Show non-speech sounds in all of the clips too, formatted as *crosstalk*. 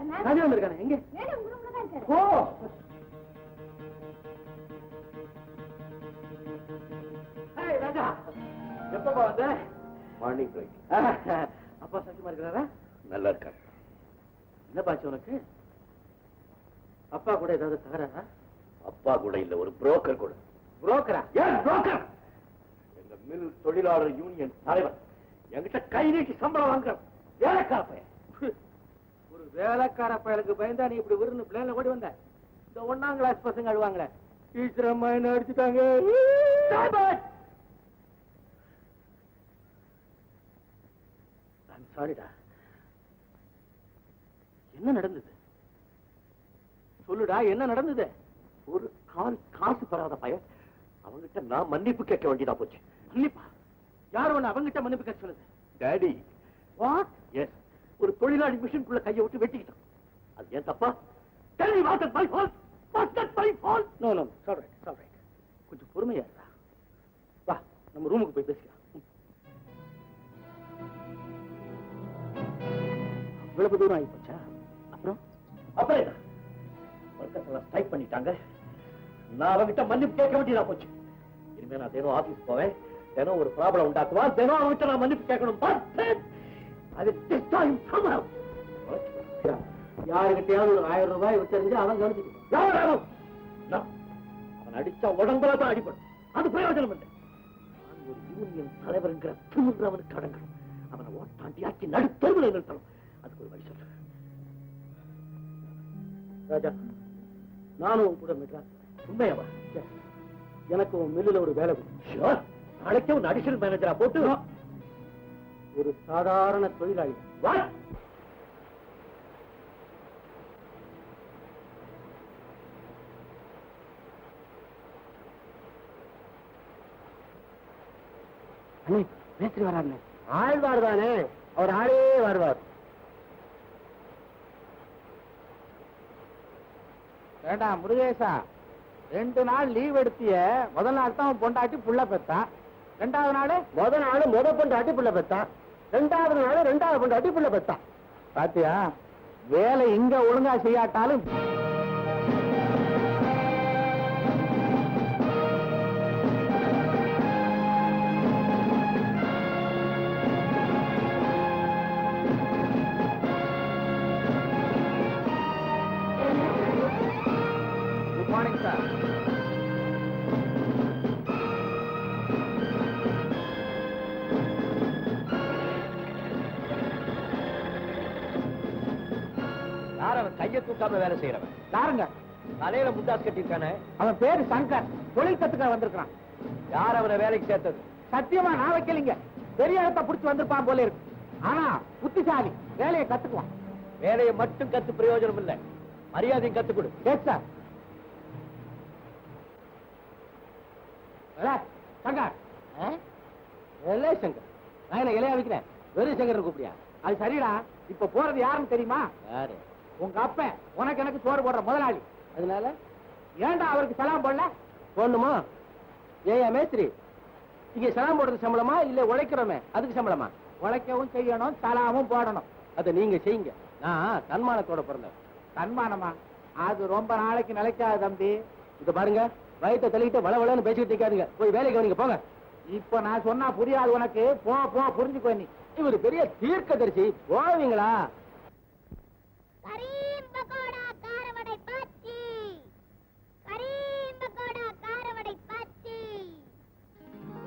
வந்திருக்காருண்ணா ராஜா வந்திருக்கானே எங்க? இருக்காரு. ஓ! ராஜா எப்பப்பா வந்த? மார்னிங் பிரேக் *laughs* அப்பா சத்தியமா இருக்கிறாரா? நல்லா இருக்காரு. என்ன பாச்சு உனக்கு? அப்பா கூட ஏதாவது தகராறா அப்பா கூட இல்ல ஒரு புரோக்கர் கூட. புரோக்கரா ஏன் புரோக்கர் எங்க மில் தொழிலாளர் யூனியன் தலைவர். என்கிட்ட கை நீட்டி சம்பளம் வாங்குற வேலைக்கார பையன். வேலைக்கார பயலுக்கு பயந்தா நீ இப்படி விருந்து பிளேன்ல ஓடி வந்த. இந்த ஒண்ணாம் கிளாஸ் பசங்க அழுவாங்களே. டீச்சர் அம்மா என்ன அடிச்சுட்டாங்க? சாரிடா என்ன நடந்தது? சொல்லுடா என்ன நடந்தது? ஒரு கால் காசு பெறாத பையன். அவங்கிட்ட நான் மன்னிப்பு கேட்க வேண்டியதா போச்சு. மன்னிப்பா. யார் ஒண்ணு அவங்கிட்ட மன்னிப்பு கேட்க சொல்லுது டாடி வாட் எஸ் ஒரு தொழிலாளி மிஷின்குள்ள கையை விட்டு வெட்டிக்கிட்டான். அது ஏன் தப்பா? Tell me, was that my fault? Was that my fault? No no s'alright s'alright கொஞ்சம் பொறுமையா இருக்கா வா நம்ம ரூமுக்கு போய் பேசிக்கலாம். ம். இவ்வளவு தூரம் ஆகி போச்சா அப்புறம்? அப்புறம் என்ன ஒர்க்கர்ஸ் ஸ்ட்ரைக் பண்ணிட்டாங்க. நான் அவங்கிட்ட மன்னிப்பு கேட்க வேண்டியதா போச்சு. இனிமே நான் தினம் ஆபீஸ் போவேன். தினம் ஒரு ப்ராப்ளம் உண்டாக்குவான். தினம் அவங்கிட்ட நான் மன்னிப்பு கேட்கணும். பார்த்தேன் அது time somehow. யாருக்கிட்டையாவது ஒரு ஆயிரம் ரூபாய் விட்டு அவன் கவனிச்சுக்கணும். அவன் அடிச்சா உடம்புல தான் அடிபடும். அது பிரயோஜனம் இல்லை. நான் ஒரு யூனியன் தலைவர்ங்கிற திமிர் அவனுக்கு அடங்கணும் அவனை ஓட்டாண்டியாக்கி நடுத்தருவில் நிறுத்தணும். அதுக்கு ஒரு வழி சொல்றேன் ராஜா நானும் உன் கூட மெட்ராஸ் உண்மையாவா. எனக்கு உன் மில்லுல ஒரு வேலை நாளைக்கே ஒரு அடிஷனல் மேனேஜரா போட்டு ஒரு சாதாரண தொழிலாளி. மேஸ்திரி வராருண்ணே. ஆழ்வார் தானே அவர் ஆளே வருவார். வேண்டாம் முருகேசா ரெண்டு நாள் லீவ் எடுத்திய முதல் நாள் தான் பொண்டாட்டி புள்ள பெத்தான் ரெண்டாவது நாள்? முத நாள் முத பொண்டாட்டி புள்ள பெத்தான் ரெண்டாவது நாள் ரெண்டாவது பொண்டாட்டி புள்ள பெத்தான் பாத்தியா? வேலை இங்க ஒழுங்கா செய்யாட்டாலும் யார் அவன் கையை தூக்காம வேலை செய்யறவன்? யாருங்க? தலையில முண்டாஸ் கட்டியிருக்கானே? அவன் பேரு சங்கர். தொழில் கத்துக்க வந்திருக்கான் யார் அவனை வேலைக்கு சேர்த்தது? சத்தியமா நான் வைக்கலைங்க. பெரிய இடத்த புடிச்சு வந்திருப்பான் போல இருக்கு. ஆனா புத்திசாலி. வேலையை கத்துக்குவான். வேலையை மட்டும் கத்து பிரயோஜனம் இல்ல. மரியாதையும் கத்து கொடு. Yes sir Shankar. எல்லை சங்கர். நான் என்ன இலையா வைக்கிறேன். வெறும் சங்கர் கூப்பிடியா அது சரிடா. இப்ப போறது யாருன்னு தெரியுமா? யாரு? உங்க அப்பன் உனக்கு எனக்கு சோறு போடுற முதலாளி. அதனால? ஏன்டா அவருக்கு சலாம் போடல? போடணுமா? ஏயா மேஸ்திரி இங்க சலாம் போடுறது சம்பளமா இல்ல உழைக்கிறோமே அதுக்கு சம்பளமா? உழைக்கவும் செய்யணும் சலாமும் போடணும். அதை நீங்க செய்யுங்க. நான் தன்மானத்தோட பிறந்தேன். தன்மானமா? அது ரொம்ப நாளைக்கு நிலைக்காது தம்பி. இத பாருங்க வயித்தை தள்ளிட்டு வள வளன்னு பேசிட்டு இருக்காதுங்க. போய் வேலைக்கு கவனிங்க போங்க. இப்ப நான் சொன்னா புரியாது உனக்கு. போ போ புரிஞ்சுக்கோ நீ. இவரு பெரிய தீர்க்கதரிசி. போவீங்களா கரீம் பகோடா காரவடை பாச்சி கரீம் பகோடா காரவடை பாச்சி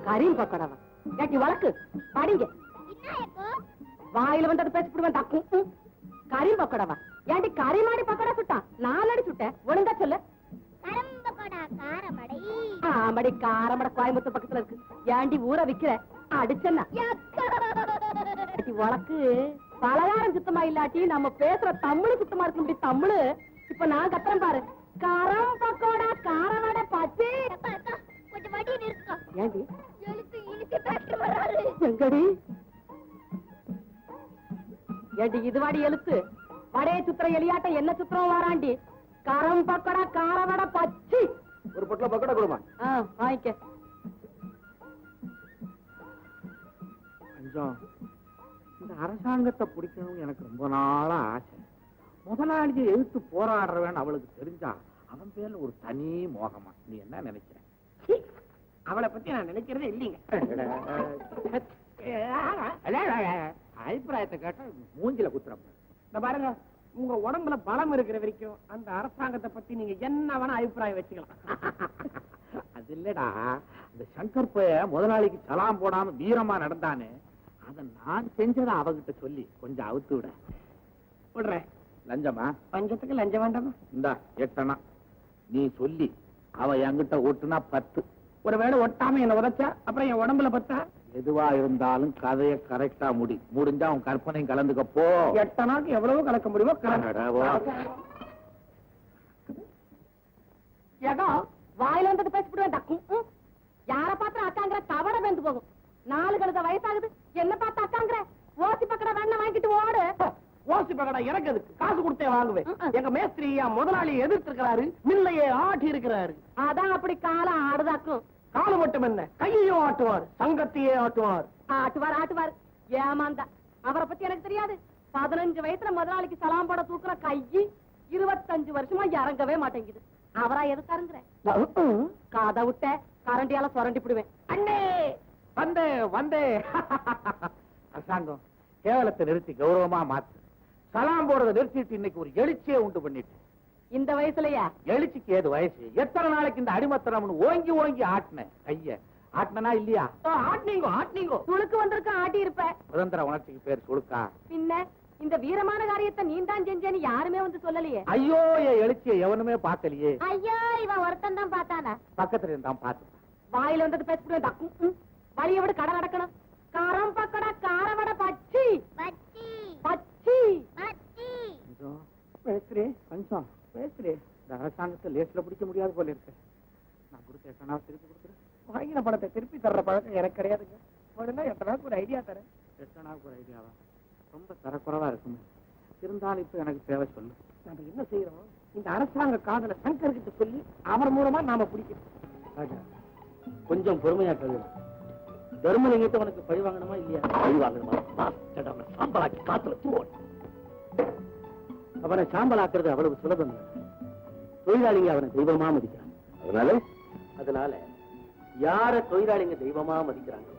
கரீம் பக்கோடாவா ஏட்டி வழக்கு. படிங்க. வாயில வந்து அதை பேசிவிடுவேன் தக்கும். கரீம் பக்கோடாவா ஏண்டி கரிமாடி பக்கோடா சுட்டா? நாலடி சுட்டேன். ஒழுங்கா சொல்லு. காரமடை. ஆமடி காரமட கோயம்புத்தூர் பக்கத்துல இருக்கு. ஏண்டி ஊற விக்கிற? அடிச்சன்னா. ஏட்டி வழக்கு. பலகாரம் சுத்தமா இல்லாட்டி நம்ம பேசுற தமிழ் சுத்தமா இருக்கு இப்படி தமிழ். இப்ப நான் கத்துறேன் பாரு. கரம் பக்கோடா காரவடை பச்சை ஏண்டி? எங்கடி ஏண்டி இதுவாடி எழுத்து. வடைய சுத்துற எலியாட்ட என்ன சுத்துறோம் வாராண்டி? கரம் பக்கோடா காரவடை பச்சி. ஒரு பொட்டல பக்கோடா கொடுமா? வாங்கிக்க. கொஞ்சம் இந்த அரசாங்கத்தை பிடிக்கணும் எனக்கு ரொம்ப நாளா ஆசை. முதலாளியை எழுத்து போராடுறவன் அவளுக்கு தெரிஞ்சா அவன் பேர்ல ஒரு தனி மோகமா. நீ என்ன நினைக்கிற? அவளை பத்தி நான் நினைக்கிறதே இல்லைங்க. அபிப்பிராயத்தை கேட்டா மூஞ்சில குத்துறப்ப இந்த பாருங்க உங்க உடம்புல பலம் இருக்கிற வரைக்கும் அந்த அரசாங்கத்தை பத்தி நீங்க என்ன வேணா அபிப்பிராயம் வச்சுக்கலாம். அது இல்லடா. அந்த சங்கர் பைய முதலாளிக்கு சலாம் போடாம வீரமா நடந்தானே அத நான் செஞ்சதை அவகிட்ட சொல்லி கொஞ்சம் அவுத்து விட. விடுறேன். லஞ்சமா? பஞ்சத்துக்கு லஞ்சம் வேண்டாமா? இந்தா எட்டனா. நீ சொல்லி அவ என்கிட்ட ஓட்டுனா பத்து. ஒருவேளை ஒட்டாம என்ன உதைச்சா அப்புறம் என் உடம்புல பத்தா? எதுவா இருந்தாலும் கதைய கரெக்டா முடி. முடிஞ்சா உன் கற்பனையும் கலந்துக்க போ. எட்டனாக்கு எவ்வளவு கலக்க முடியுமோ. ஏதோ வாயில வந்தது பேசிவிடுவேன் டக்கும். யார பாத்திரம் அக்காங்கிற தவட வெந்து போகும். நாலு கழுத வயசாகுது. என்ன பார்த்து அக்காங்கிற? ஓசி பக்கட வேணா வாங்கிட்டு ஓடு. ஓசி பகடா எனக்கு எதுக்கு? காசு கொடுத்தே வாங்குவேன். எங்க மேஸ்திரி முதலாளி எதிர்த்து இருக்கிறாரு மில்லையே ஆட்டி இருக்கிறாரு அதான் அப்படி காலம் ஆடுதாக்கும். காலம் மட்டும் என்ன? கையையும் ஆட்டுவார் சங்கத்தையே ஆட்டுவார். ஆட்டுவார் ஆட்டுவார். ஏமாந்தா. அவரை பத்தி எனக்கு தெரியாது. பதினஞ்சு வயசுல முதலாளிக்கு சலாம் போட தூக்குற கையி இருபத்தஞ்சு வருஷமா இறங்கவே மாட்டேங்குது. அவரா எதுக்காருங்கிற? காதை விட்ட கரண்டியால சுரண்டி விடுவேன் அண்ணே! வந்தே வந்தே. *laughs* அரசாங்கம் கேவலத்தை நிறுத்தி கௌரவமா மாத்து. சலாம் போடுறதை நிறுத்திட்டு இன்னைக்கு ஒரு எழுச்சியே உண்டு பண்ணிட்டு. இந்த வயசுலயா? எழுச்சிக்கு ஏது வயசு? எத்தனை நாளைக்கு இந்த அடிமத்தனம்னு ஓங்கி ஓங்கி ஆட்டின? கைய. ஆட்டினா இல்லையா? ஆட்னீங்கோ ஆட்னீங்கோ துளுக்கு வந்திருக்க ஆட்டி இருப்ப சுதந்திர உணர்ச்சிக்கு பேர் சுழுக்கா பின்ன இந்த வீரமான காரியத்தை நீ தான் செஞ்சேன்னு யாருமே வந்து சொல்லலையே. ஐயோ என் எழுச்சியை எவனுமே பார்க்கலையே. ஐயோ இவன் ஒருத்தன் தான் பார்த்தானா? பக்கத்துல இருந்தான் பார்த்து வாயில வந்தது ம். வழிய விட கடை நடக்கணும் காரம் பக்கடா காரவட பச்சி பச்சி பச்சி பச்சி மேஸ்திரி மேஸ்திரி இந்த அரசாங்கத்தை லேஸ்ல பிடிக்க முடியாது போல இருக்கு. நான் கொடுத்த எட்டனா திருப்பி கொடுக்குறேன். வாங்கின பணத்தை திருப்பி தர்ற பழக்கம் எனக்கு கிடையாதுங்க. உடனே எத்தனாக்கு ஒரு ஐடியா தரேன். எட்டனாவுக்கு ஒரு ஐடியாவா ரொம்ப தரக்குறைவா இருக்குமே. இருந்தாலும் இப்ப எனக்கு தேவை சொல்லு. நாம என்ன செய்யறோம் இந்த அரசாங்க காதல சங்கர் கிட்ட சொல்லி அவர் மூலமா நாம பிடிக்கணும். கொஞ்சம் பொறுமையா கேளு தர்மலிங்கத்தை உனக்கு பழி வாங்கணுமா இல்லையா? பழி வாங்கணுமா? சாம்பலாக்கி காத்துல தூவன் அவனை சாம்பலாக்குறது அவ்வளவு சுலபம் இல்லை. தொழிலாளிங்க அவனை தெய்வமா மதிக்கிறாங்க. அதனால? அதனால யார தொழிலாளிங்க தெய்வமா மதிக்கிறாங்க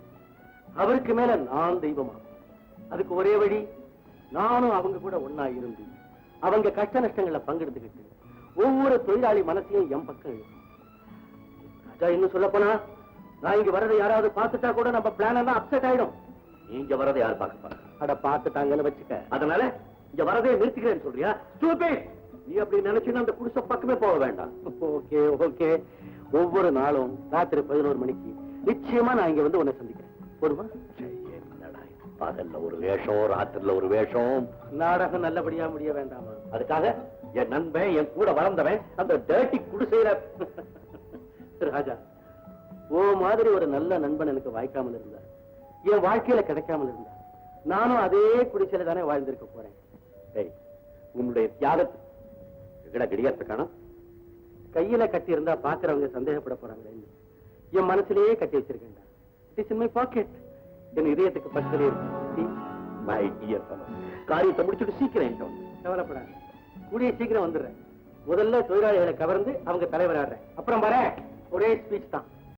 அவருக்கு மேல நான் தெய்வமா. அதுக்கு ஒரே வழி நானும் அவங்க கூட ஒண்ணா இருந்து அவங்க கஷ்ட நஷ்டங்களை பங்கெடுத்துக்கிட்டு ஒவ்வொரு தொழிலாளி மனசையும் என் பக்கம். ராஜா இன்னும் சொல்ல போனா நான் இங்க வரதை யாராவது பார்த்துட்டா கூட நம்ம பிளான் எல்லாம் அப்செட் ஆயிடும். நீங்க வரதை யார் பார்க்க போறாங்க? அட பார்த்துட்டாங்கன்னு வச்சுக்க. அதனால இங்க வரதே நிறுத்திக்கிறேன்னு சொல்றியா? Stupid! நீ அப்படி நினைச்சுன்னா அந்த குடிசை பக்கமே போக வேண்டாம். Okay okay. ஒவ்வொரு நாளும் ராத்திரி பதினோரு மணிக்கு நிச்சயமா நான் இங்க வந்து உன்னை சந்திக்கிறேன். போடுமா? பகல்ல ஒரு வேஷம் ராத்திரில ஒரு வேஷம். நாடகம் நல்லபடியா முடிய வேண்டாமா? அதுக்காக என் நண்பன் என் கூட வளர்ந்தவன் அந்த டேட்டி குடிசையில. ராஜா ஓ மாதிரி ஒரு நல்ல நண்பன் எனக்கு வாய்க்காமல் இருந்தா என் வாழ்க்கையில கிடைக்காமல் இருந்தா நானும் அதே குடிசையில தானே வாழ்ந்திருக்க போறேன். டேய், உன்னுடைய தியாகத்து எங்கடா கிடையாது காணும் கையில கட்டி இருந்தா பாக்குறவங்க சந்தேகப்பட போறாங்களேன்னு என் மனசுலயே கட்டி வச்சிருக்கேன்டா. It is in my pocket என் இதயத்துக்கு பக்கத்திலே இருக்கு. மை டியர் காரியத்தை முடிச்சுட்டு சீக்கிரம் என்கிட்ட கூடிய சீக்கிரம் வந்துடுறேன். முதல்ல தொழிலாளிகளை கவர்ந்து அவங்க தலைவராடுறேன். அப்புறம் வரேன். ஒரே ஸ்பீச் தான்.